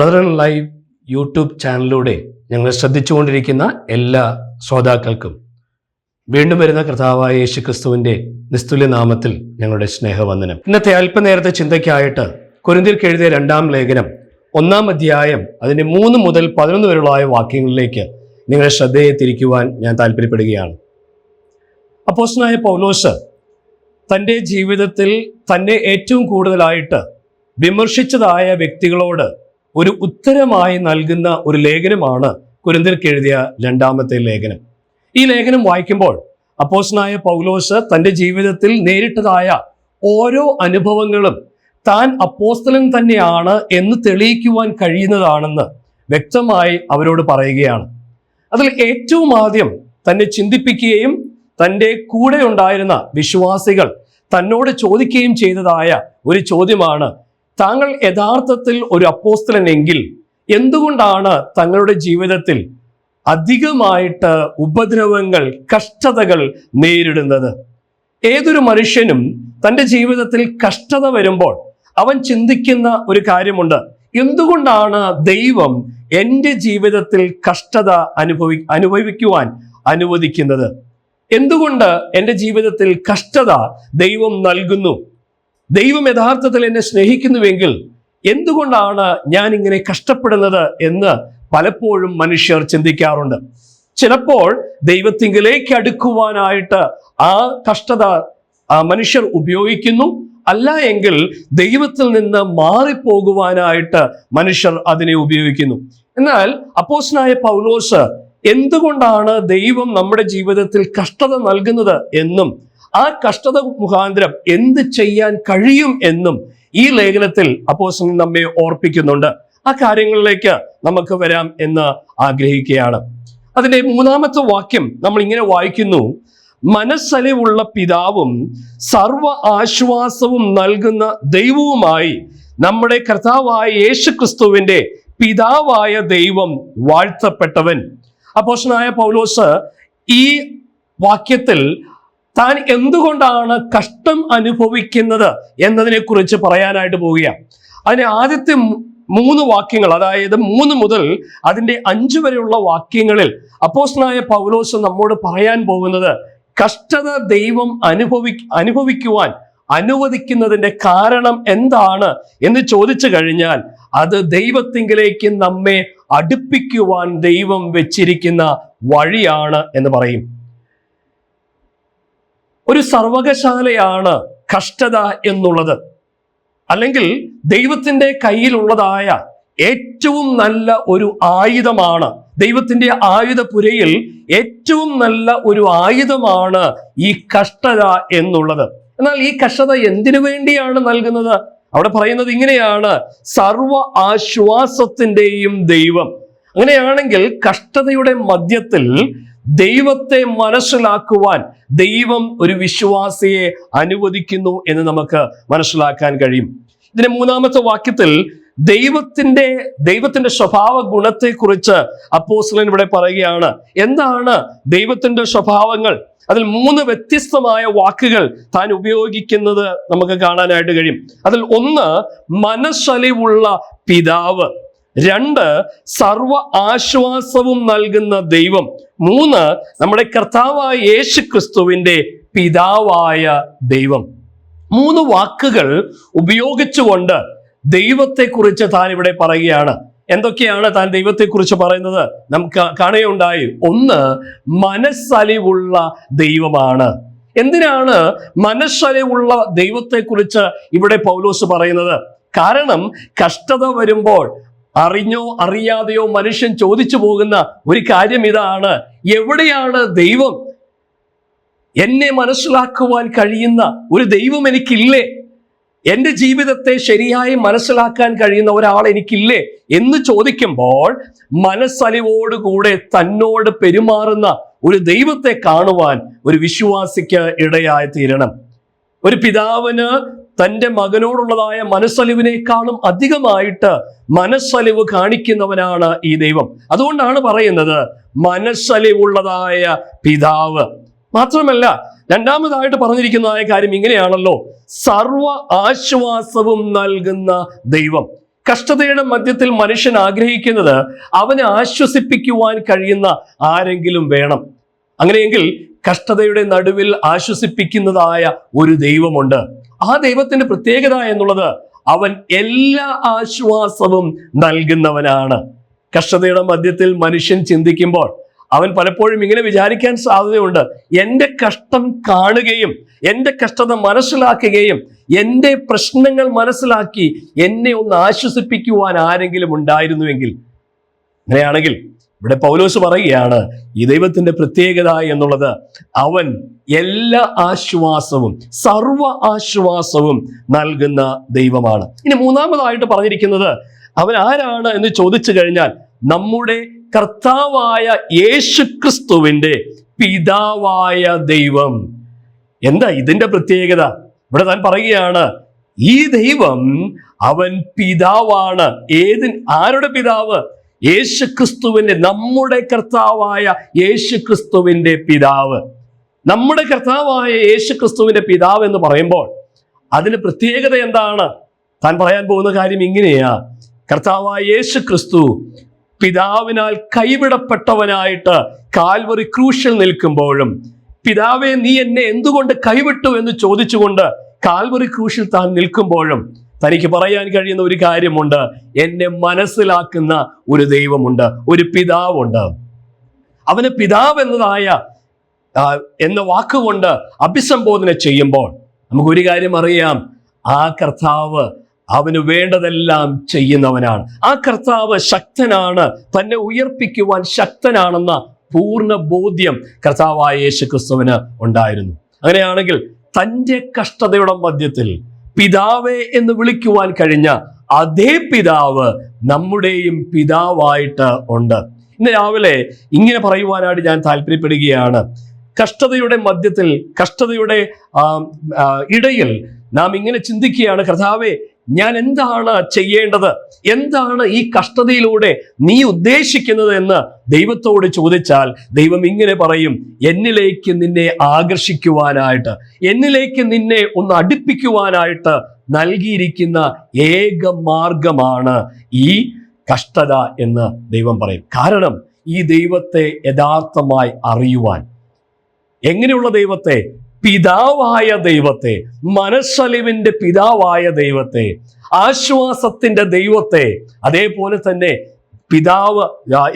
Brother live YouTube ചാനലിലൂടെ ഞങ്ങൾ ശ്രദ്ധിച്ചുകൊണ്ടിരിക്കുന്ന എല്ലാ ശ്രോതാക്കൾക്കും വീണ്ടും വരുന്ന കർത്താവായ യേശു ക്രിസ്തുവിന്റെ നിസ്തുല്യ നാമത്തിൽ ഞങ്ങളുടെ സ്നേഹവന്ദനം. ഇന്നത്തെ അല്പനേരത്തെ ചിന്തയ്ക്കായിട്ട് കുരുന്തിർക്ക് എഴുതിയ രണ്ടാം ലേഖനം ഒന്നാം അധ്യായം അതിന്റെ മൂന്ന് മുതൽ പതിനൊന്ന് വരെയുള്ള വാക്യങ്ങളിലേക്ക് നിങ്ങളുടെ ശ്രദ്ധയെ തിരിക്കുവാൻ ഞാൻ താല്പര്യപ്പെടുകയാണ്. അപ്പോസ്റ്റനായ പൗലോസ് തന്റെ ജീവിതത്തിൽ തന്നെ ഏറ്റവും കൂടുതലായിട്ട് വിമർശിച്ചതായ വ്യക്തികളോട് ഒരു ഉത്തരമായി നൽകുന്ന ഒരു ലേഖനമാണ് കുരിന്തിർക്ക് എഴുതിയ രണ്ടാമത്തെ ലേഖനം. ഈ ലേഖനം വായിക്കുമ്പോൾ അപ്പോസ്തലനായ പൗലോസ് തന്റെ ജീവിതത്തിൽ നേരിട്ടതായ ഓരോ അനുഭവങ്ങളും താൻ അപ്പോസ്തലൻ തന്നെയാണ് എന്ന് തെളിയിക്കുവാൻ കഴിയുന്നതാണെന്ന് വ്യക്തമായി അവരോട് പറയുകയാണ്. അതിൽ ഏറ്റവും ആദ്യം തന്നെ ചിന്തിപ്പിക്കുകയും തന്റെ കൂടെ ഉണ്ടായിരുന്ന വിശ്വാസികൾ തന്നോട് ചോദിക്കുകയും ചെയ്തതായ ഒരു ചോദ്യമാണ് താങ്കൾ യഥാർത്ഥത്തിൽ ഒരു അപ്പോസ്തലനെങ്കിൽ എന്തുകൊണ്ടാണ് തങ്ങളുടെ ജീവിതത്തിൽ അധികമായിട്ട് ഉപദ്രവങ്ങൾ കഷ്ടതകൾ നേരിടുന്നത്? ഏതൊരു മനുഷ്യനും തന്റെ ജീവിതത്തിൽ കഷ്ടത വരുമ്പോൾ അവൻ ചിന്തിക്കുന്ന ഒരു കാര്യമുണ്ട്. എന്തുകൊണ്ടാണ് ദൈവം എന്റെ ജീവിതത്തിൽ കഷ്ടത അനുഭവി അനുഭവിക്കുവാൻ അനുവദിക്കുന്നത്? എന്തുകൊണ്ട് എന്റെ ജീവിതത്തിൽ കഷ്ടത ദൈവം നൽകുന്നു? ദൈവം യഥാർത്ഥത്തിൽ എന്നെ സ്നേഹിക്കുന്നുവെങ്കിൽ എന്തുകൊണ്ടാണ് ഞാൻ ഇങ്ങനെ കഷ്ടപ്പെടുന്നത് എന്ന് പലപ്പോഴും മനുഷ്യർ ചിന്തിക്കാറുണ്ട്. ചിലപ്പോൾ ദൈവത്തിങ്കിലേക്ക് അടുക്കുവാനായിട്ട് ആ കഷ്ടത മനുഷ്യർ ഉപയോഗിക്കുന്നു. അല്ല എങ്കിൽ ദൈവത്തിൽ നിന്ന് മാറിപ്പോകുവാനായിട്ട് മനുഷ്യർ അതിനെ ഉപയോഗിക്കുന്നു. എന്നാൽ അപ്പോസ്നായ പൗലോസ് എന്തുകൊണ്ടാണ് ദൈവം നമ്മുടെ ജീവിതത്തിൽ കഷ്ടത നൽകുന്നത് എന്നും ആ കഷ്ടത മുഖാന്തരം എന്ത് ചെയ്യാൻ കഴിയും എന്നും ഈ ലേഖനത്തിൽ അപ്പോസ്തലൻ നമ്മെ ഓർപ്പിക്കുന്നുണ്ട്. ആ കാര്യങ്ങളിലേക്ക് നമുക്ക് വരാം എന്ന് ആഗ്രഹിക്കുകയാണ്. അതിന്റെ മൂന്നാമത്തെ വാക്യം നമ്മൾ ഇങ്ങനെ വായിക്കുന്നു. മനസ്സലിവുള്ള പിതാവും സർവ ആശ്വാസവും നൽകുന്ന ദൈവവുമായി നമ്മുടെ കർത്താവായ യേശു ക്രിസ്തുവിന്റെ പിതാവായ ദൈവം വാഴ്ത്തപ്പെട്ടവൻ. അപ്പോഷനായ പൗലോസ് ഈ വാക്യത്തിൽ താൻ എന്തുകൊണ്ടാണ് കഷ്ടം അനുഭവിക്കുന്നത് എന്നതിനെ കുറിച്ച് പറയാനായിട്ട് പോവുകയാണ്. അതിന് ആദ്യത്തെ മൂന്ന് വാക്യങ്ങൾ അതായത് മൂന്ന് മുതൽ അതിന്റെ അഞ്ച് വരെയുള്ള വാക്യങ്ങളിൽ അപ്പോസ്നായ പൗലോസ് നമ്മോട് പറയാൻ പോകുന്നത് കഷ്ടത ദൈവം അനുഭവി അനുഭവിക്കുവാൻ അനുവദിക്കുന്നതിന്റെ കാരണം എന്താണ് എന്ന് ചോദിച്ചു കഴിഞ്ഞാൽ അത് ദൈവത്തിങ്കിലേക്ക് നമ്മെ അടുപ്പിക്കുവാൻ ദൈവം വെച്ചിരിക്കുന്ന വഴിയാണ് എന്ന് പറയും. ഒരു സർവകശാലയാണ് കഷ്ടത എന്നുള്ളത്. അല്ലെങ്കിൽ ദൈവത്തിന്റെ കയ്യിലുള്ളതായ ഏറ്റവും നല്ല ഒരു ആയുധമാണ്. ദൈവത്തിന്റെ ആയുധപുരയിൽ ഏറ്റവും നല്ല ഒരു ആയുധമാണ് ഈ കഷ്ടത എന്നുള്ളത്. എന്നാൽ ഈ കഷ്ടത എന്തിനു വേണ്ടിയാണ് നൽകുന്നത്? അവിടെ പറയുന്നത് ഇങ്ങനെയാണ്. സർവ ആശ്വാസത്തിന്റെയും ദൈവം. അങ്ങനെയാണെങ്കിൽ കഷ്ടതയുടെ മധ്യത്തിൽ ദൈവത്തെ മനസ്സിലാക്കുവാൻ ദൈവം ഒരു വിശ്വാസിയെ അനുവദിക്കുന്നു എന്ന് നമുക്ക് മനസ്സിലാക്കാൻ കഴിയും. ഇതിന്റെ മൂന്നാമത്തെ വാക്യത്തിൽ ദൈവത്തിന്റെ ദൈവത്തിന്റെ സ്വഭാവ ഗുണത്തെക്കുറിച്ച് അപ്പോസ്ലൻ ഇവിടെ പറയുകയാണ്. എന്താണ് ദൈവത്തിന്റെ സ്വഭാവങ്ങൾ? അതിൽ മൂന്ന് വ്യത്യസ്തമായ വാക്കുകൾ താൻ ഉപയോഗിക്കുന്നത് നമുക്ക് കാണാനായിട്ട് കഴിയും. അതിൽ ഒന്ന് മനസ്സലിവുള്ള പിതാവ്. രണ്ട് സർവ ആശ്വാസവും നൽകുന്ന ദൈവം. മൂന്ന് നമ്മുടെ കർത്താവായ യേശു ക്രിസ്തുവിന്റെ പിതാവായ ദൈവം. മൂന്ന് വാക്കുകൾ ഉപയോഗിച്ചുകൊണ്ട് ദൈവത്തെക്കുറിച്ച് താൻ ഇവിടെ പറയുകയാണ്. എന്തൊക്കെയാണ് താൻ ദൈവത്തെക്കുറിച്ച് പറയുന്നത്? നമുക്ക് കാണുകയുണ്ടായി. ഒന്ന് മനസ്സലിവുള്ള ദൈവമാണ്. എന്തിനാണ് മനസ്സലിവുള്ള ദൈവത്തെക്കുറിച്ച് ഇവിടെ പൗലോസ് പറയുന്നത്? കാരണം കഷ്ടത വരുമ്പോൾ അറിഞ്ഞോ അറിയാതെയോ മനുഷ്യൻ ചോദിച്ചു പോകുന്ന ഒരു കാര്യം ഇതാണ്. എവിടെയാണ് ദൈവം എന്നെ മനസ്സിലാക്കുവാൻ കഴിയുന്ന ഒരു ദൈവം എനിക്കില്ലേ? എന്റെ ജീവിതത്തെ ശരിയായി മനസ്സിലാക്കാൻ കഴിയുന്ന ഒരാൾ എനിക്കില്ലേ? എന്ന് ചോദിക്കുമ്പോൾ മനസ്സലിവോടുകൂടെ തന്നോട് പെരുമാറുന്ന ഒരു ദൈവത്തെ കാണുവാൻ ഒരു വിശ്വാസിക്ക് ഇടയായി തീരണം ഒരു പിതാവിന് തന്റെ മകനോടുള്ളതായ മനസ്സലിവിനേക്കാളും അധികമായിട്ട് മനസ്സലിവ് കാണിക്കുന്നവനാണ് ഈ ദൈവം. അതുകൊണ്ടാണ് പറയുന്നത് മനസ്സലിവുള്ളതായ പിതാവ്. മാത്രമല്ല രണ്ടാമതായിട്ട് പറഞ്ഞിരിക്കുന്നതായ കാര്യം ഇങ്ങനെയാണല്ലോ. സർവ ആശ്വാസവും നൽകുന്ന ദൈവം. കഷ്ടതയുടെ മധ്യത്തിൽ മനുഷ്യൻ ആഗ്രഹിക്കുന്നത് അവനെ ആശ്വസിപ്പിക്കുവാൻ കഴിയുന്ന ആരെങ്കിലും വേണം. അങ്ങനെയെങ്കിൽ കഷ്ടതയുടെ നടുവിൽ ആശ്വസിപ്പിക്കുന്നതായ ഒരു ദൈവമുണ്ട്. ആ ദൈവത്തിന്റെ പ്രത്യേകത എന്നുള്ളത് അവൻ എല്ലാ ആശ്വാസവും നൽകുന്നവനാണ്. കഷ്ടതയുടെ മധ്യത്തിൽ മനുഷ്യൻ ചിന്തിക്കുമ്പോൾ അവൻ പലപ്പോഴും ഇങ്ങനെ വിചാരിക്കാൻ സാധ്യതയുണ്ട്. എന്റെ കഷ്ടം കാണുകയും എന്റെ കഷ്ടത മനസ്സിലാക്കുകയും എന്റെ പ്രശ്നങ്ങൾ മനസ്സിലാക്കി എന്നെ ഒന്ന് ആശ്വസിപ്പിക്കുവാൻ ആരെങ്കിലും ഉണ്ടായിരുന്നുവെങ്കിൽ അങ്ങനെയാണെങ്കിൽ ഇവിടെ പൗലോസ് പറയുകയാണ് ഈ ദൈവത്തിന്റെ പ്രത്യേകത എന്നുള്ളത് അവൻ എല്ലാ ആശ്വാസവും സർവ ആശ്വാസവും നൽകുന്ന ദൈവമാണ്. ഇനി മൂന്നാമതായിട്ട് പറഞ്ഞിരിക്കുന്നത് അവൻ ആരാണ്? എന്ന് ചോദിച്ചു കഴിഞ്ഞാൽ നമ്മുടെ കർത്താവായ യേശു യേശുക്രിസ്തുവിന്റെ പിതാവായ ദൈവം. എന്താ ഇതിന്റെ പ്രത്യേകത? ഇവിടെ താൻ പറയുകയാണ് ഈ ദൈവം അവൻ പിതാവാണ്. ഏതിൻ ആരുടെ പിതാവ്? യേശുക്രിസ്തുവിന്റെ നമ്മുടെ കർത്താവായ യേശു ക്രിസ്തുവിന്റെ പിതാവ്. നമ്മുടെ കർത്താവായ യേശു ക്രിസ്തുവിന്റെ പിതാവ് എന്ന് പറയുമ്പോൾ അതിന് പ്രത്യേകത എന്താണ്? താൻ പറയാൻ പോകുന്ന കാര്യം ഇങ്ങനെയാ. കർത്താവായ യേശു ക്രിസ്തു പിതാവിനാൽ കൈവിടപ്പെട്ടവനായിട്ട് കാൽവറി ക്രൂശിൽ നിൽക്കുമ്പോഴും പിതാവെ നീ എന്നെ എന്തുകൊണ്ട് കൈവിട്ടു? എന്ന് ചോദിച്ചുകൊണ്ട് കാൽവറി ക്രൂശിൽ താൻ നിൽക്കുമ്പോഴും തനിക്ക് പറയാൻ കഴിയുന്ന ഒരു കാര്യമുണ്ട്. എന്നെ മനസ്സിലാക്കുന്ന ഒരു ദൈവമുണ്ട് ഒരു പിതാവുണ്ട്. അവന് പിതാവ് എന്നതായ എന്ന വാക്കുകൊണ്ട് അഭിസംബോധന ചെയ്യുമ്പോൾ നമുക്കൊരു കാര്യം അറിയാം. ആ കർത്താവ് അവന് വേണ്ടതെല്ലാം ചെയ്യുന്നവനാണ്. ആ കർത്താവ് ശക്തനാണ് തന്നെ ഉയർപ്പിക്കുവാൻ ശക്തനാണെന്ന പൂർണ ബോധ്യം കർത്താവായ യേശു ക്രിസ്തുവിന് ഉണ്ടായിരുന്നു. അങ്ങനെയാണെങ്കിൽ തന്റെ കഷ്ടതയുടെ മധ്യത്തിൽ പിതാവേ എന്ന് വിളിക്കുവാൻ കഴിഞ്ഞ അതേ പിതാവ് നമ്മുടെയും പിതാവായിട്ട് ഉണ്ട്. ഇന്ന് രാവിലെ ഇങ്ങനെ പറയുവാനായിട്ട് ഞാൻ താല്പര്യപ്പെടുകയാണ്. കഷ്ടതയുടെ മധ്യത്തിൽ കഷ്ടതയുടെ ഇടയിൽ നാം ഇങ്ങനെ ചിന്തിക്കുകയാണ് കർത്താവെ ഞാൻ എന്താണ് ചെയ്യേണ്ടത്? എന്താണ് ഈ കഷ്ടതയിലൂടെ നീ ഉദ്ദേശിക്കുന്നത് എന്ന് ദൈവത്തോട് ചോദിച്ചാൽ ദൈവം ഇങ്ങനെ പറയും എന്നിലേക്ക് നിന്നെ ആകർഷിക്കുവാനായിട്ട് എന്നിലേക്ക് നിന്നെ ഒന്ന് അടുപ്പിക്കുവാനായിട്ട് നൽകിയിരിക്കുന്ന ഏക മാർഗമാണ് ഈ കഷ്ടത എന്ന് ദൈവം പറയും. കാരണം ഈ ദൈവത്തെ യഥാർത്ഥമായി അറിയുവാൻ എങ്ങനെയുള്ള ദൈവത്തെ? പിതാവായ ദൈവത്തെ മനസ്സലിവിന്റെ പിതാവായ ദൈവത്തെ ആശ്വാസത്തിന്റെ ദൈവത്തെ അതേപോലെ തന്നെ പിതാവ്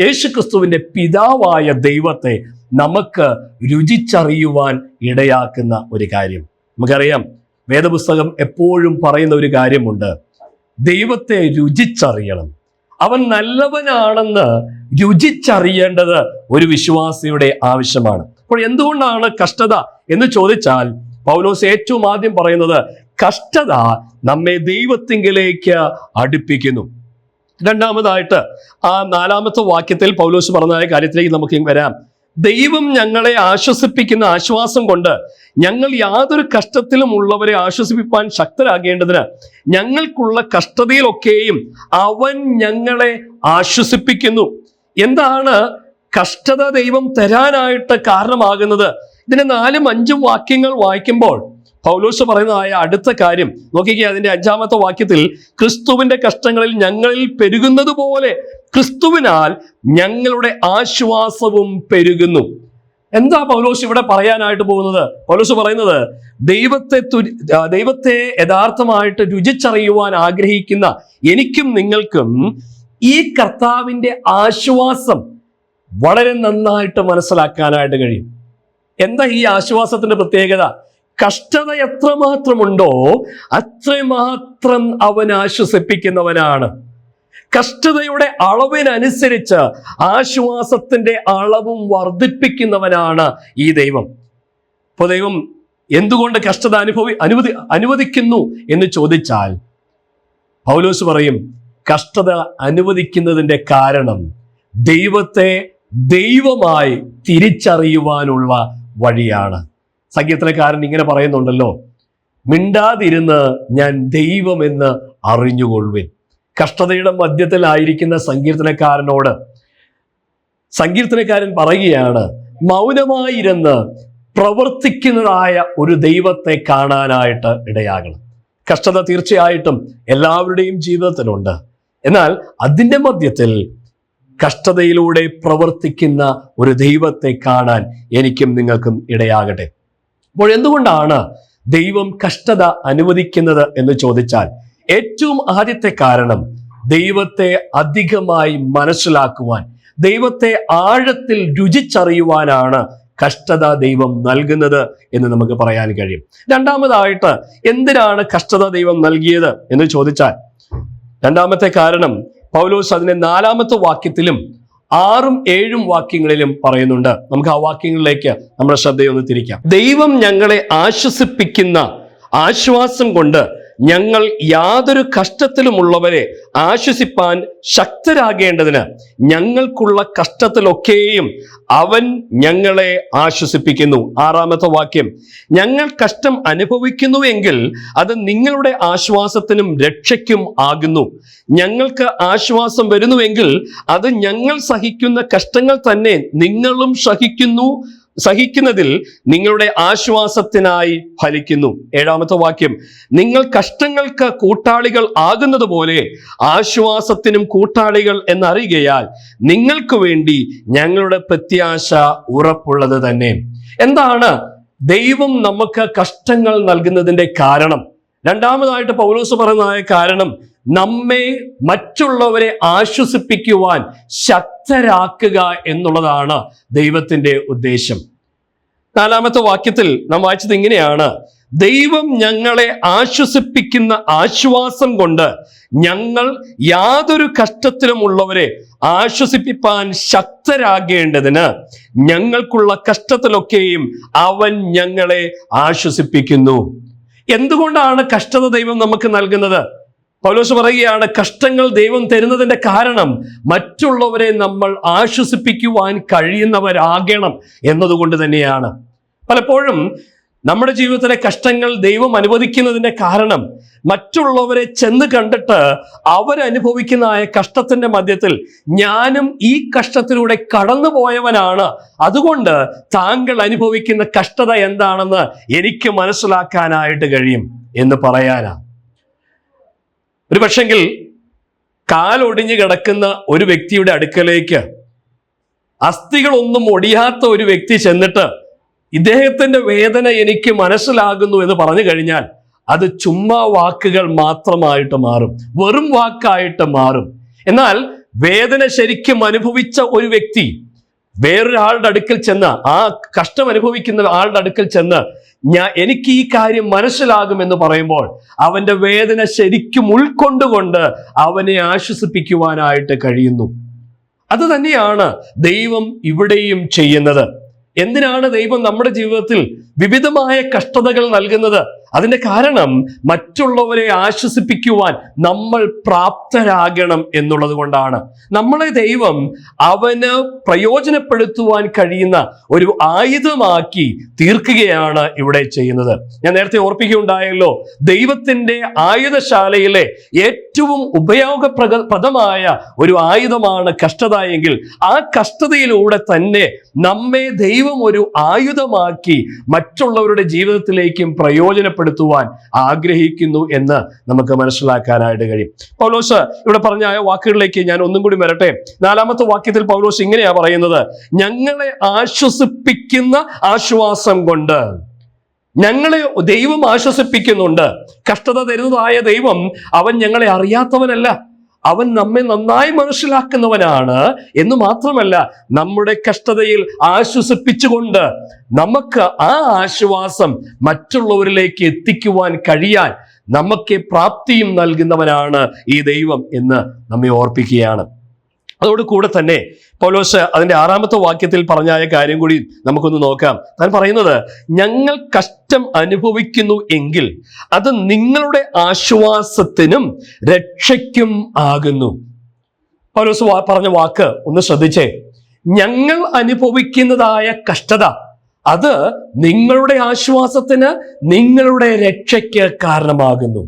യേശുക്രിസ്തുവിന്റെ പിതാവായ ദൈവത്തെ നമുക്ക് രുചിച്ചറിയുവാൻ ഇടയാക്കുന്ന ഒരു കാര്യം. നമുക്കറിയാം വേദപുസ്തകം എപ്പോഴും പറയുന്ന ഒരു കാര്യമുണ്ട്. ദൈവത്തെ രുചിച്ചറിയണം. അവൻ നല്ലവനാണെന്ന് രുചിച്ചറിയേണ്ടത് ഒരു വിശ്വാസിയുടെ ആവശ്യമാണ്. അപ്പോൾ എന്തുകൊണ്ടാണ് കഷ്ടത എന്ന് ചോദിച്ചാൽ പൗലോസ് ഏറ്റവും ആദ്യം പറയുന്നത് കഷ്ടത നമ്മെ ദൈവത്തിങ്കിലേക്ക് അടുപ്പിക്കുന്നു. രണ്ടാമതായിട്ട് ആ നാലാമത്തെ വാക്യത്തിൽ പൗലോസ് പറഞ്ഞ കാര്യത്തിലേക്ക് നമുക്ക് വരാം. ദൈവം ഞങ്ങളെ ആശ്വസിപ്പിക്കുന്ന ആശ്വാസം കൊണ്ട് ഞങ്ങൾ യാതൊരു കഷ്ടത്തിലും ഉള്ളവരെ ആശ്വസിപ്പിക്കാൻ ശക്തരാകേണ്ടതിന് ഞങ്ങൾക്കുള്ള കഷ്ടതയിലൊക്കെയും അവൻ ഞങ്ങളെ ആശ്വസിപ്പിക്കുന്നു. എന്താണ് കഷ്ടത ദൈവം തരാനായിട്ട് കാരണമാകുന്നത്. ഇതിന്റെ നാലും അഞ്ചും വാക്യങ്ങൾ വായിക്കുമ്പോൾ പൗലോസ് പറയുന്നതായ അടുത്ത കാര്യം. നോക്കിക്കുക അതിന്റെ അഞ്ചാമത്തെ വാക്യത്തിൽ ക്രിസ്തുവിന്റെ കഷ്ടങ്ങളിൽ ഞങ്ങളിൽ പെരുകുന്നത് പോലെ ക്രിസ്തുവിനാൽ ഞങ്ങളുടെ ആശ്വാസവും പെരുകുന്നു. എന്താ പൗലോസ് ഇവിടെ പറയാനായിട്ട് പോകുന്നത്? പൗലോസ് പറയുന്നത് ദൈവത്തെ ദൈവത്തെ യഥാർത്ഥമായിട്ട് രുചിച്ചറിയുവാൻ ആഗ്രഹിക്കുന്ന എനിക്കും നിങ്ങൾക്കും ഈ കർത്താവിന്റെ ആശ്വാസം വളരെ നന്നായിട്ട് മനസ്സിലാക്കാനായിട്ട് കഴിയും. എന്താ ഈ ആശ്വാസത്തിന്റെ പ്രത്യേകത? കഷ്ടത എത്രമാത്രമുണ്ടോ അത്രമാത്രം അവൻ ആശ്വസിപ്പിക്കുന്നവനാണ്. കഷ്ടതയുടെ അളവിനനുസരിച്ച് ആശ്വാസത്തിന്റെ അളവും വർദ്ധിപ്പിക്കുന്നവനാണ് ഈ ദൈവം. അപ്പോൾ ദൈവം എന്തുകൊണ്ട് കഷ്ടത അനുഭവി അനുവദി അനുവദിക്കുന്നു എന്ന് ചോദിച്ചാൽ പൗലോസ് പറയും കഷ്ടത അനുവദിക്കുന്നതിന്റെ കാരണം ദൈവത്തെ ദൈവമായി തിരിച്ചറിയുവാനുള്ള വഴിയാണ്. സംഗീതക്കാരൻ ഇങ്ങനെ പറയുന്നുണ്ടല്ലോ മിണ്ടാതിരുന്ന് ഞാൻ ദൈവമെന്ന് അറിഞ്ഞുകൊള്ളുവിൻ. കഷ്ടതയുടെ മധ്യത്തിലായിരിക്കുന്ന സങ്കീർത്തനക്കാരനോട് സങ്കീർത്തനക്കാരൻ പറയുകയാണ് മൗനമായിരുന്ന് പ്രവർത്തിക്കുന്നതായ ഒരു ദൈവത്തെ കാണാനായിട്ട് ഇടയാകണം. കഷ്ടത തീർച്ചയായിട്ടും എല്ലാവരുടെയും ജീവിതത്തിലുണ്ട്. എന്നാൽ അതിന്റെ മധ്യത്തിൽ കഷ്ടതയിലൂടെ പ്രവർത്തിക്കുന്ന ഒരു ദൈവത്തെ കാണാൻ എനിക്കും നിങ്ങൾക്കും ഇടയാകട്ടെ. അപ്പോൾ എന്തുകൊണ്ടാണ് ദൈവം കഷ്ടത അനുവദിക്കുന്നത് എന്ന് ചോദിച്ചാൽ ഏറ്റവും ആദ്യത്തെ കാരണം ദൈവത്തെ അധികമായി മനസ്സിലാക്കുവാൻ ദൈവത്തെ ആഴത്തിൽ രുചിച്ചറിയുവാനാണ് കഷ്ടത ദൈവം നൽകുന്നത് എന്ന് നമുക്ക് പറയാൻ കഴിയും. രണ്ടാമതായിട്ട് എന്തിനാണ് കഷ്ടത ദൈവം നൽകിയത് എന്ന് ചോദിച്ചാൽ രണ്ടാമത്തെ കാരണം പൗലോസ് അതിനെ നാലാമത്തെ വാക്യത്തിലും ആറും ഏഴും വാക്യങ്ങളിലും പറയുന്നുണ്ട്. നമുക്ക് ആ വാക്യങ്ങളിലേക്ക് നമ്മുടെ ശ്രദ്ധയൊന്ന് തിരിക്കാം. ദൈവം ഞങ്ങളെ ആശ്വസിപ്പിക്കുന്ന ആശ്വാസം കൊണ്ട് ഞങ്ങൾ യാതൊരു കഷ്ടത്തിലുമുള്ളവരെ ആശ്വസിപ്പാൻ ശക്തരാകേണ്ടതിന് ഞങ്ങൾക്കുള്ള കഷ്ടത്തിലൊക്കെയും അവൻ ഞങ്ങളെ ആശ്വസിപ്പിക്കുന്നു. ആറാമത്തെ വാക്യം. ഞങ്ങൾ കഷ്ടം അനുഭവിക്കുന്നുവെങ്കിൽ അത് നിങ്ങളുടെ ആശ്വാസത്തിനും രക്ഷയ്ക്കും ആകുന്നു. ഞങ്ങൾക്ക് ആശ്വാസം വരുന്നുവെങ്കിൽ അത് ഞങ്ങൾ സഹിക്കുന്ന കഷ്ടങ്ങൾ തന്നെ നിങ്ങളും സഹിക്കുന്നു. സഹിക്കുന്നതിൽ നിങ്ങളുടെ ആശ്വാസത്തിനായി ഫലിക്കുന്നു. ഏഴാമത്തെ വാക്യം നിങ്ങൾ കഷ്ടങ്ങൾക്ക് കൂട്ടാളികൾ ആകുന്നത് പോലെ ആശ്വാസത്തിനും കൂട്ടാളികൾ എന്നറിയുകയാൽ നിങ്ങൾക്ക് വേണ്ടി ഞങ്ങളുടെ പ്രത്യാശ ഉറപ്പുള്ളത് തന്നെ. എന്താണ് ദൈവം നമുക്ക് കഷ്ടങ്ങൾ നൽകുന്നതിന്റെ കാരണം? രണ്ടാമതായിട്ട് പൗലോസ് പറയുന്നതായ കാരണം നമ്മെ മറ്റുള്ളവരെ ആശ്വസിപ്പിക്കുവാൻ ശക്തരാക്കുക എന്നുള്ളതാണ് ദൈവത്തിന്റെ ഉദ്ദേശം. നാലാമത്തെ വാക്യത്തിൽ നാം വായിച്ചത് ഇങ്ങനെയാണ്. ദൈവം ഞങ്ങളെ ആശ്വസിപ്പിക്കുന്ന ആശ്വാസം കൊണ്ട് ഞങ്ങൾ യാതൊരു കഷ്ടത്തിലുമുള്ളവരെ ആശ്വസിപ്പിപ്പാൻ ശക്തരാകേണ്ടതിന് ഞങ്ങൾക്കുള്ള കഷ്ടത്തിലൊക്കെയും അവൻ ഞങ്ങളെ ആശ്വസിപ്പിക്കുന്നു. എന്തുകൊണ്ടാണ് കഷ്ടത ദൈവം നമുക്ക് നൽകുന്നത്? പൗലോസ് പറയുകയാണ് കഷ്ടങ്ങൾ ദൈവം തരുന്നതിന്റെ കാരണം മറ്റുള്ളവരെ നമ്മൾ ആശ്വസിപ്പിക്കുവാൻ കഴിയുന്നവരാകണം എന്നതുകൊണ്ട് തന്നെയാണ്. പലപ്പോഴും നമ്മുടെ ജീവിതത്തിലെ കഷ്ടങ്ങൾ ദൈവം അനുവദിക്കുന്നതിന്റെ കാരണം മറ്റുള്ളവരെ ചെന്ന് കണ്ടിട്ട് അവരനുഭവിക്കുന്നതായ കഷ്ടത്തിന്റെ മധ്യത്തിൽ ഞാനും ഈ കഷ്ടത്തിലൂടെ കടന്നു പോയവനാണ് അതുകൊണ്ട് താങ്കൾ അനുഭവിക്കുന്ന കഷ്ടത എന്താണെന്ന് എനിക്ക് മനസ്സിലാക്കാനായിട്ട് കഴിയും എന്ന് പറയാനാ. ഒരു പക്ഷെങ്കിൽ കാലൊടിഞ്ഞു കിടക്കുന്ന ഒരു വ്യക്തിയുടെ അടുക്കലേക്ക് അസ്ഥികളൊന്നും ഒടിയാത്ത ഒരു വ്യക്തി ചെന്നിട്ട് ഇദ്ദേഹത്തിന്റെ വേദന എനിക്ക് മനസ്സിലാകുന്നു എന്ന് പറഞ്ഞു കഴിഞ്ഞാൽ അത് ചുമ്മാ വാക്കുകൾ മാത്രമായിട്ട് മാറും. വെറും വാക്കായിട്ട് മാറും. എന്നാൽ വേദന ശരിക്കും അനുഭവിച്ച ഒരു വ്യക്തി വേറൊരാളുടെ അടുക്കൽ ചെന്ന് ആ കഷ്ടം അനുഭവിക്കുന്ന ആളുടെ അടുക്കൽ ചെന്ന് ഞാൻ എനിക്ക് ഈ കാര്യം മനസ്സിലാകുമെന്ന് പറയുമ്പോൾ അവന്റെ വേദന ശരിക്കും ഉൾക്കൊണ്ടുകൊണ്ട് അവനെ ആശ്വസിപ്പിക്കുവാനായിട്ട് കഴിയുന്നു. അത് തന്നെയാണ് ദൈവം ഇവിടെയും ചെയ്യുന്നത്. എന്തിനാണ് ദൈവം നമ്മുടെ ജീവിതത്തിൽ വിവിധമായ കഷ്ടതകൾ നൽകുന്നത്? അതിന്റെ കാരണം മറ്റുള്ളവരെ ആശ്വസിപ്പിക്കുവാൻ നമ്മൾ പ്രാപ്തരാകണം എന്നുള്ളത് കൊണ്ടാണ്. നമ്മളെ ദൈവം അവന് പ്രയോജനപ്പെടുത്തുവാൻ കഴിയുന്ന ഒരു ആയുധമാക്കി തീർക്കുകയാണ് ഇവിടെ ചെയ്യുന്നത്. ഞാൻ നേരത്തെ ഓർപ്പിക്കുകയുണ്ടായല്ലോ ദൈവത്തിന്റെ ആയുധശാലയിലെ ഏറ്റവും ഉപയോഗപ്രദമായ ഒരു ആയുധമാണ് കഷ്ടത എങ്കിൽ ആ കഷ്ടതയിലൂടെ തന്നെ നമ്മെ ദൈവം ഒരു ആയുധമാക്കി മറ്റുള്ളവരുടെ ജീവിതത്തിലേക്കും പ്രയോജനപ്പെടുത്തുവാൻ ആഗ്രഹിക്കുന്നു എന്ന് നമുക്ക് മനസ്സിലാക്കാനായിട്ട് കഴിയും. പൗലോസ് ഇവിടെ പറഞ്ഞ ആ വാക്കുകളിലേക്ക് ഞാൻ ഒന്നും കൂടി വരട്ടെ. നാലാമത്തെ വാക്യത്തിൽ പൗലോസ് ഇങ്ങനെയാ പറയുന്നത്. ഞങ്ങളെ ആശ്വസിപ്പിക്കുന്ന ആശ്വാസം കൊണ്ട് ഞങ്ങളെ ദൈവം ആശ്വസിപ്പിക്കുന്നുണ്ട്. കഷ്ടത തരുന്നതായ ദൈവം അവൻ ഞങ്ങളെ അറിയാത്തവനല്ല. അവൻ നമ്മെ നന്നായി മനസ്സിലാക്കുന്നവനാണ് എന്ന് മാത്രമല്ല നമ്മുടെ കഷ്ടതയിൽ ആശ്വസിപ്പിച്ചുകൊണ്ട് നമുക്ക് ആ ആശ്വാസം മറ്റുള്ളവരിലേക്ക് എത്തിക്കുവാൻ കഴിയാൻ നമുക്ക് പ്രാപ്തിയും നൽകുന്നവനാണ് ഈ ദൈവം എന്ന് നമ്മെ ഓർപ്പിക്കുകയാണ്. അതോട് കൂടെ തന്നെ പൗലോസ് അതിന്റെ ആറാമത്തെ വാക്യത്തിൽ പറഞ്ഞായ കാര്യം കൂടി നമുക്കൊന്ന് നോക്കാം. താൻ പറയുന്നത് ഞങ്ങൾ കഷ്ടം അനുഭവിക്കുന്നു എങ്കിൽ അത് നിങ്ങളുടെ ആശ്വാസത്തിനും രക്ഷയ്ക്കും ആകുന്നു. പൗലോസ് പറഞ്ഞ വാക്ക് ഒന്ന് ശ്രദ്ധിച്ചേ. ഞങ്ങൾ അനുഭവിക്കുന്നതായ കഷ്ടത അത് നിങ്ങളുടെ ആശ്വാസത്തിന് നിങ്ങളുടെ രക്ഷയ്ക്ക് കാരണമാകുന്നു.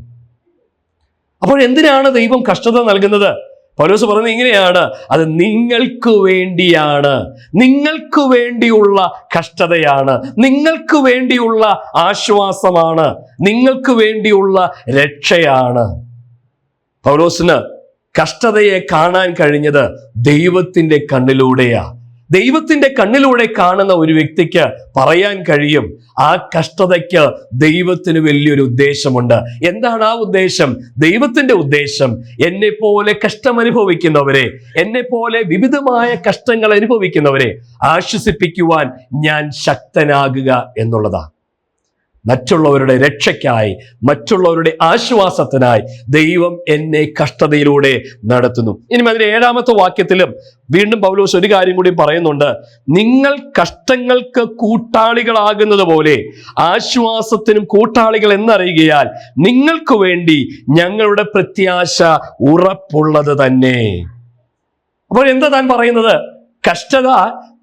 അപ്പോൾ എന്തിനാണ് ദൈവം കഷ്ടത നൽകുന്നത്? പൗലോസ് പറഞ്ഞത് ഇങ്ങനെയാണ്. അത് നിങ്ങൾക്ക് വേണ്ടിയാണ്. നിങ്ങൾക്ക് വേണ്ടിയുള്ള കഷ്ടതയാണ്. നിങ്ങൾക്ക് വേണ്ടിയുള്ള ആശ്വാസമാണ്. നിങ്ങൾക്ക് വേണ്ടിയുള്ള രക്ഷയാണ്. പൗലോസിന് കഷ്ടതയെ കാണാൻ കഴിഞ്ഞത് ദൈവത്തിന്റെ കണ്ണിലൂടെയാ. ദൈവത്തിന്റെ കണ്ണിലൂടെ കാണുന്ന ഒരു വ്യക്തിക്ക് പറയാൻ കഴിയും ആ കഷ്ടതയ്ക്ക് ദൈവത്തിന് വലിയൊരു ഉദ്ദേശമുണ്ട്. എന്താണ് ആ ഉദ്ദേശം? ദൈവത്തിന്റെ ഉദ്ദേശം എന്നെ പോലെ കഷ്ടം അനുഭവിക്കുന്നവരെ എന്നെ പോലെ വിവിധമായ കഷ്ടങ്ങൾ അനുഭവിക്കുന്നവരെ ആശ്വസിപ്പിക്കുവാൻ ഞാൻ ശക്തനാകുക എന്നുള്ളതാണ്. മറ്റുള്ളവരുടെ രക്ഷയ്ക്കായി മറ്റുള്ളവരുടെ ആശ്വാസത്തിനായി ദൈവം എന്നെ കഷ്ടതയിലൂടെ നടത്തുന്നു. ഇനി അതിന് ഏഴാമത്തെ വാക്യത്തിലും വീണ്ടും പൗലോസ് ഒരു കാര്യം കൂടി പറയുന്നുണ്ട്. നിങ്ങൾ കഷ്ടങ്ങൾക്ക് കൂട്ടാളികളാകുന്നത് പോലെ ആശ്വാസത്തിനും കൂട്ടാളികൾ എന്നറിയുകയാൽ നിങ്ങൾക്ക് വേണ്ടി ഞങ്ങളുടെ പ്രത്യാശ ഉറപ്പുള്ളത് തന്നെ. അപ്പോൾ എന്താ താൻ പറയുന്നത്? കഷ്ടത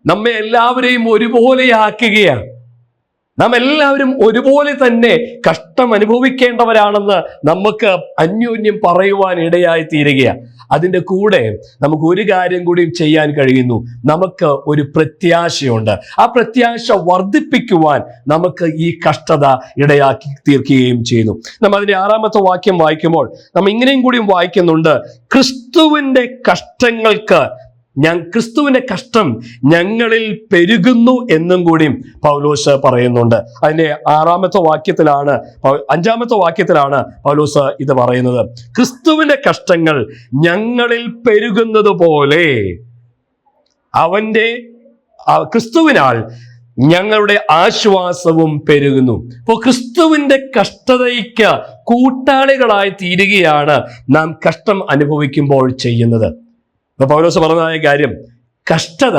നമ്മെ എല്ലാവരെയും ഒരുപോലെയാക്കുകയാണ്. നാം എല്ലാവരും ഒരുപോലെ തന്നെ കഷ്ടം അനുഭവിക്കേണ്ടവരാണെന്ന് നമുക്ക് അന്യോന്യം പറയുവാൻ ഇടയായി തീരുകയാണ് അതിന്റെ കൂടെ നമുക്ക് ഒരു കാര്യം കൂടിയും ചെയ്യാൻ കഴിയുന്നു. നമുക്ക് ഒരു പ്രത്യാശയുണ്ട്. ആ പ്രത്യാശ വർദ്ധിപ്പിക്കുവാൻ നമുക്ക് ഈ കഷ്ടത ഇടയാക്കി തീർക്കുകയും ചെയ്യുന്നു. നമ്മൾ അതിന്റെ ആറാമത്തെ വാക്യം വായിക്കുമ്പോൾ നമ്മൾ ഇങ്ങനെയും കൂടിയും വായിക്കുന്നുണ്ട്. ക്രിസ്തുവിന്റെ കഷ്ടങ്ങൾക്ക് ഞാൻ ക്രിസ്തുവിന്റെ കഷ്ടം ഞങ്ങളിൽ പെരുകുന്നു എന്നും കൂടി പൗലോസ് പറയുന്നുണ്ട്. അതിന്റെ ആറാമത്തെ വാക്യത്തിലാണ് അഞ്ചാമത്തെ വാക്യത്തിലാണ് പൗലോസ് ഇത് പറയുന്നത്. ക്രിസ്തുവിന്റെ കഷ്ടങ്ങൾ ഞങ്ങളിൽ പെരുകുന്നത് പോലെ അവന്റെ ക്രിസ്തുവിനാൽ ഞങ്ങളുടെ ആശ്വാസവും പെരുകുന്നു. അപ്പോൾ ക്രിസ്തുവിന്റെ കഷ്ടതയ്ക്ക് കൂട്ടാളികളായി തീരുകയാണ് നാം കഷ്ടം അനുഭവിക്കുമ്പോൾ ചെയ്യുന്നത്. ഇപ്പൊ പൗലോസ് പറഞ്ഞതായ കാര്യം കഷ്ടത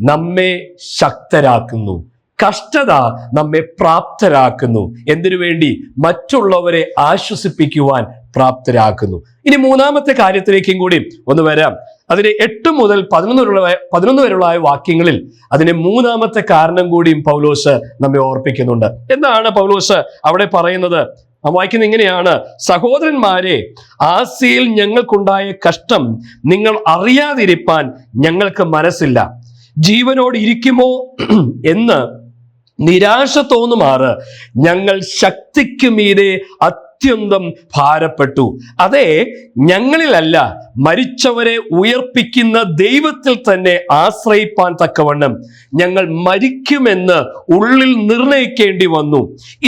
നമ്മെ ശക്തരാക്കുന്നു. കഷ്ടത നമ്മെ പ്രാപ്തരാക്കുന്നു. എന്തിനു വേണ്ടി? മറ്റുള്ളവരെ ആശ്വസിപ്പിക്കുവാൻ പ്രാപ്തരാക്കുന്നു. ഇനി മൂന്നാമത്തെ കാര്യത്തിലേക്കും കൂടി ഒന്ന് വരാം. അതിന് എട്ട് മുതൽ പതിനൊന്ന് വരെയുള്ള പതിനൊന്ന് വരെയുള്ള വാക്യങ്ങളിൽ അതിന് മൂന്നാമത്തെ കാരണം കൂടിയും പൗലോസ് നമ്മെ ഓർപ്പിക്കുന്നുണ്ട്. എന്താണ് പൗലോസ് അവിടെ പറയുന്നത്? വായിക്കുന്നത് ഇങ്ങനെയാണ്. സഹോദരന്മാരെ ആസിയിൽ ഞങ്ങൾക്കുണ്ടായ കഷ്ടം നിങ്ങൾ അറിയാതിരിപ്പാൻ ഞങ്ങൾക്ക് മനസ്സില്ല. ജീവനോട് ഇരിക്കുമോ എന്ന് നിരാശ തോന്നുമാറ് ഞങ്ങൾ ശക്തിക്ക് മീതെ അത്യന്തം ഭാരപ്പെട്ടു. അതെ ഞങ്ങളിലല്ല മരിച്ചവരെ ഉയർപ്പിക്കുന്ന ദൈവത്തിൽ തന്നെ ആശ്രയിപ്പാൻ തക്കവണ്ണം ഞങ്ങൾ മരിക്കുമെന്ന് ഉള്ളിൽ നിർണയിക്കേണ്ടി വന്നു.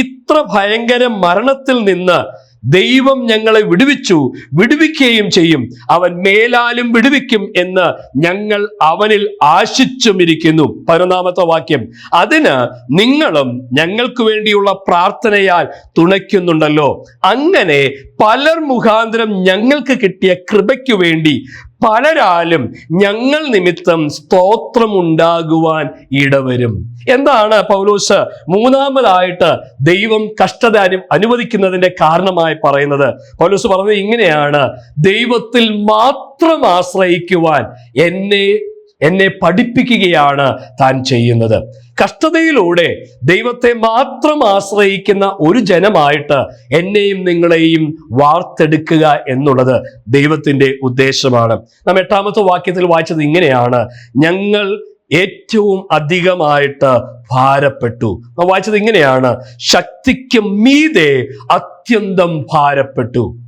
ഇത്ര ഭയങ്കര മരണത്തിൽ നിന്ന് ദൈവം ഞങ്ങളെ വിടുവിച്ചു വിടുവിക്കുകയും ചെയ്യും. അവൻ മേലാലും വിടുവിക്കും എന്ന് ഞങ്ങൾ അവനിൽ ആശിച്ചുമിരിക്കുന്നു പതിനൊന്നാമത്തെ വാക്യം. അതിന് നിങ്ങളും ഞങ്ങൾക്ക് വേണ്ടിയുള്ള പ്രാർത്ഥനയാൽ തുണയ്ക്കുന്നുണ്ടല്ലോ. അങ്ങനെ പലർ മുഖാന്തരം ഞങ്ങൾക്ക് കിട്ടിയ കൃപയ്ക്കു വേണ്ടി പലരാലും ഞങ്ങൾ നിമിത്തം സ്തോത്രം ഉണ്ടാകുവാൻ ഇടവരും. എന്താണ് പൗലോസ് മൂന്നാമതായിട്ട് ദൈവം കഷ്ടത അനു- അനുവദിക്കുന്നതിന്റെ കാരണമായി പറയുന്നത്? പൗലോസ് പറഞ്ഞത് ഇങ്ങനെയാണ് ദൈവത്തിൽ മാത്രം ആശ്രയിക്കുവാൻ എന്നെ എന്നെ പഠിപ്പിക്കുകയാണ് താൻ ചെയ്യുന്നത്. കഷ്ടതയിലൂടെ ദൈവത്തെ മാത്രം ആശ്രയിക്കുന്ന ഒരു ജനമായിട്ട് എന്നെയും നിങ്ങളെയും വാർത്തെടുക്കുക എന്നുള്ളത് ദൈവത്തിന്റെ ഉദ്ദേശമാണ്. നാം എട്ടാമത്തെ വാക്യത്തിൽ വായിച്ചത് ഇങ്ങനെയാണ്. ഞങ്ങൾ ഏറ്റവും അധികമായിട്ട് ഭാരപ്പെട്ടു. നാം വായിച്ചത് ഇങ്ങനെയാണ്. ശക്തിക്ക് മീതെ അത്യന്തം ഭാരപ്പെട്ടു.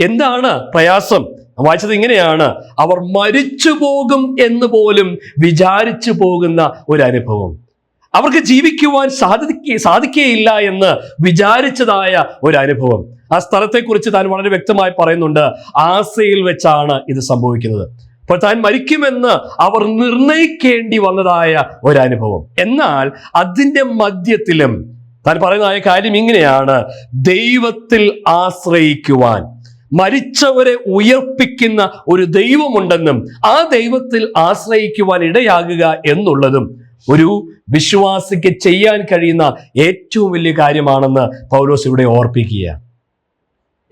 എന്താണ് പ്രയാസം? വായിച്ചത് ഇങ്ങനെയാണ്. അവർ മരിച്ചു പോകും എന്ന് പോലും വിചാരിച്ചു പോകുന്ന ഒരു അനുഭവം അവർക്ക് ജീവിക്കുവാൻ സാധിക്ക സാധിക്കുകയില്ല എന്ന് വിചാരിച്ചതായ ഒരു അനുഭവം ആ സ്ഥലത്തെക്കുറിച്ച് താൻ വളരെ വ്യക്തമായി പറയുന്നുണ്ട്. ആസയിൽ വെച്ചാണ് ഇത് സംഭവിക്കുന്നത്. അപ്പോൾ താൻ മരിക്കുമെന്ന് അവർ നിർണയിക്കേണ്ടി വന്നതായ ഒരു അനുഭവം എന്നാൽ അതിന്റെ മധ്യത്തിലും താൻ പറയുന്നതായ കാര്യം ഇങ്ങനെയാണ്. ദൈവത്തിൽ ആശ്രയിക്കുവാൻ മരിച്ചവരെ ഉയർപ്പിക്കുന്ന ഒരു ദൈവമുണ്ടെന്നും ആ ദൈവത്തിൽ ആശ്രയിക്കുവാൻ ഇടയാകുക എന്നുള്ളതും ഒരു വിശ്വാസിക്ക് ചെയ്യാൻ കഴിയുന്ന ഏറ്റവും വലിയ കാര്യമാണെന്ന് പൗലോസ് ഇവിടെ ഓർപ്പിക്കുക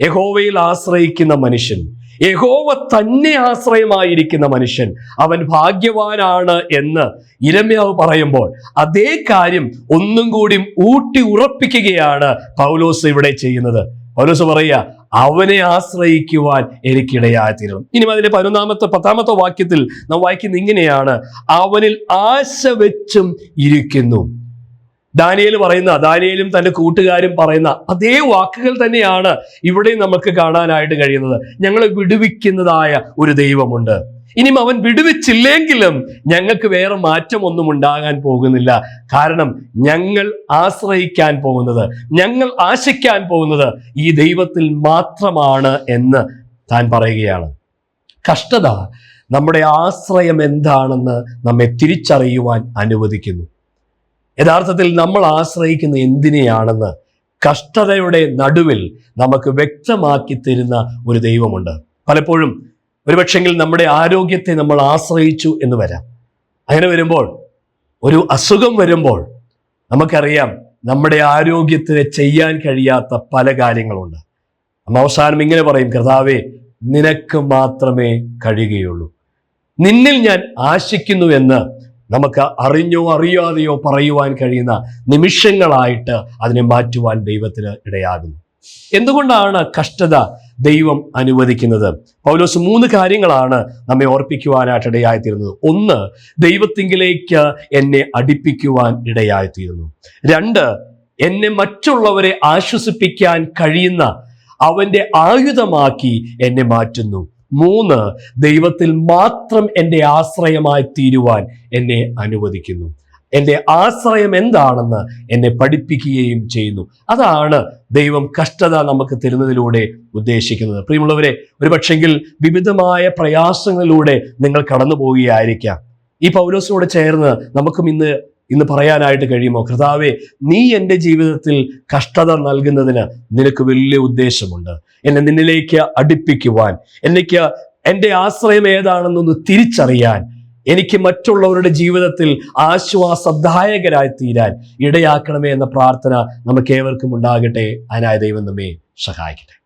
യഹോവയിൽ ആശ്രയിക്കുന്ന മനുഷ്യൻ യഹോവ തന്നെ ആശ്രയമായിരിക്കുന്ന മനുഷ്യൻ അവൻ ഭാഗ്യവാനാണ് എന്ന് ഇരമ്യാവ് പറയുമ്പോൾ അതേ കാര്യം ഒന്നും കൂടി ഊട്ടി ഉറപ്പിക്കുകയാണ് പൗലോസ് ഇവിടെ ചെയ്യുന്നത്. പൗലോസ് പറയുക അവനെ ആശ്രയിക്കുവാൻ എനിക്കിടയായിത്തീരും ഇനി അതിന്റെ പതിനൊന്നാമത്തെ പത്താമത്തെ വാക്യത്തിൽ നാം വായിക്കുന്ന ഇങ്ങനെയാണ്. അവനിൽ ആശ വെച്ചും ഇരിക്കുന്നു. ദാനിയേൽ പറയുന്ന ദാനിയേലും തന്റെ കൂട്ടുകാരും പറയുന്ന അതേ വാക്കുകൾ തന്നെയാണ് ഇവിടെ നമുക്ക് കാണാനായിട്ട് കഴിയുന്നത്. ഞങ്ങളെ വിടുവിക്കുന്നതായ ഒരു ദൈവമുണ്ട്. ഇനിയും അവൻ വിടുവിച്ചില്ലെങ്കിലും ഞങ്ങൾക്ക് വേറെ മാറ്റമൊന്നും ഉണ്ടാകാൻ പോകുന്നില്ല. കാരണം ഞങ്ങൾ ആശ്രയിക്കാൻ പോകുന്നത് ഞങ്ങൾ ആശിക്കാൻ പോകുന്നത് ഈ ദൈവത്തിൽ മാത്രമാണ് എന്ന് താൻ പറയുകയാണ്. കഷ്ടത നമ്മുടെ ആശ്രയം എന്താണെന്ന് നമ്മെ തിരിച്ചറിയുവാൻ അനുവദിക്കുന്നു. യഥാർത്ഥത്തിൽ നമ്മൾ ആശ്രയിക്കുന്ന എന്തിനെയാണെന്ന് കഷ്ടതയുടെ നടുവിൽ നമുക്ക് വ്യക്തമാക്കി തരുന്ന ഒരു ദൈവമുണ്ട്. പലപ്പോഴും ഒരുപക്ഷെങ്കിൽ നമ്മുടെ ആരോഗ്യത്തെ നമ്മൾ ആശ്രയിച്ചു എന്ന് വരാം. അങ്ങനെ വരുമ്പോൾ ഒരു അസുഖം വരുമ്പോൾ നമുക്കറിയാം നമ്മുടെ ആരോഗ്യത്തിന് ചെയ്യാൻ കഴിയാത്ത പല കാര്യങ്ങളുണ്ട്. നമ്മ അവസാനം ഇങ്ങനെ പറയും കർത്താവെ നിനക്ക് മാത്രമേ കഴിയുകയുള്ളൂ. നിന്നിൽ ഞാൻ ആശിക്കുന്നു എന്ന് നമുക്ക് അറിഞ്ഞോ അറിയാതെയോ പറയുവാൻ കഴിയുന്ന നിമിഷങ്ങളായിട്ട് അതിനെ മാറ്റുവാൻ ദൈവത്തിന് ഇടയാകുന്നു. എന്തുകൊണ്ടാണ് കഷ്ടത ദൈവം അനുവദിക്കുന്നത്? പൗലോസ് മൂന്ന് കാര്യങ്ങളാണ് നമ്മെ ഓർപ്പിക്കുവാനായിട്ട് ഇടയായിത്തീരുന്നത് ഒന്ന് ദൈവത്തിങ്കിലേക്ക് എന്നെ അടിപ്പിക്കുവാൻ ഇടയായിത്തീരുന്നു. രണ്ട് എന്നെ മറ്റുള്ളവരെ ആശ്വസിപ്പിക്കാൻ കഴിയുന്ന അവന്റെ ആയുധമാക്കി എന്നെ മാറ്റുന്നു. മൂന്ന് ദൈവത്തിൽ മാത്രം എന്റെ ആശ്രയമായി തീരുവാൻ എന്നെ അനുവദിക്കുന്നു. എന്റെ ആശ്രയം എന്താണെന്ന് എന്നെ പഠിപ്പിക്കുകയും ചെയ്യുന്നു. അതാണ് ദൈവം കഷ്ടത നമുക്ക് തരുന്നതിലൂടെ ഉദ്ദേശിക്കുന്നത്. പ്രിയമുള്ളവരെ ഒരു പക്ഷെങ്കിൽ വിവിധമായ പ്രയാസങ്ങളിലൂടെ നിങ്ങൾ കടന്നു പോവുകയായിരിക്കാം ഈ പൗലോസിനോട് ചേർന്ന് നമുക്കും ഇന്ന് ഇന്ന് പറയാനായിട്ട് കഴിയുമോ? കർത്താവെ നീ എന്റെ ജീവിതത്തിൽ കഷ്ടത നൽകുന്നതിന് നിനക്ക് വലിയ ഉദ്ദേശമുണ്ട്. എന്നെ നിന്നിലേക്ക് അടുപ്പിക്കുവാൻ എന്നേക്ക് എന്റെ ആശ്രയം ഏതാണെന്നൊന്ന് തിരിച്ചറിയാൻ എനിക്ക് മറ്റുള്ളവരുടെ ജീവിതത്തിൽ ആശ്വാസദായകരായി തീരാൻ ഇടയാക്കണമേ എന്ന പ്രാർത്ഥന നമുക്ക് ഏവർക്കും ഉണ്ടാകട്ടെ. അതിനായ ദൈവം നമ്മെ സഹായിക്കട്ടെ.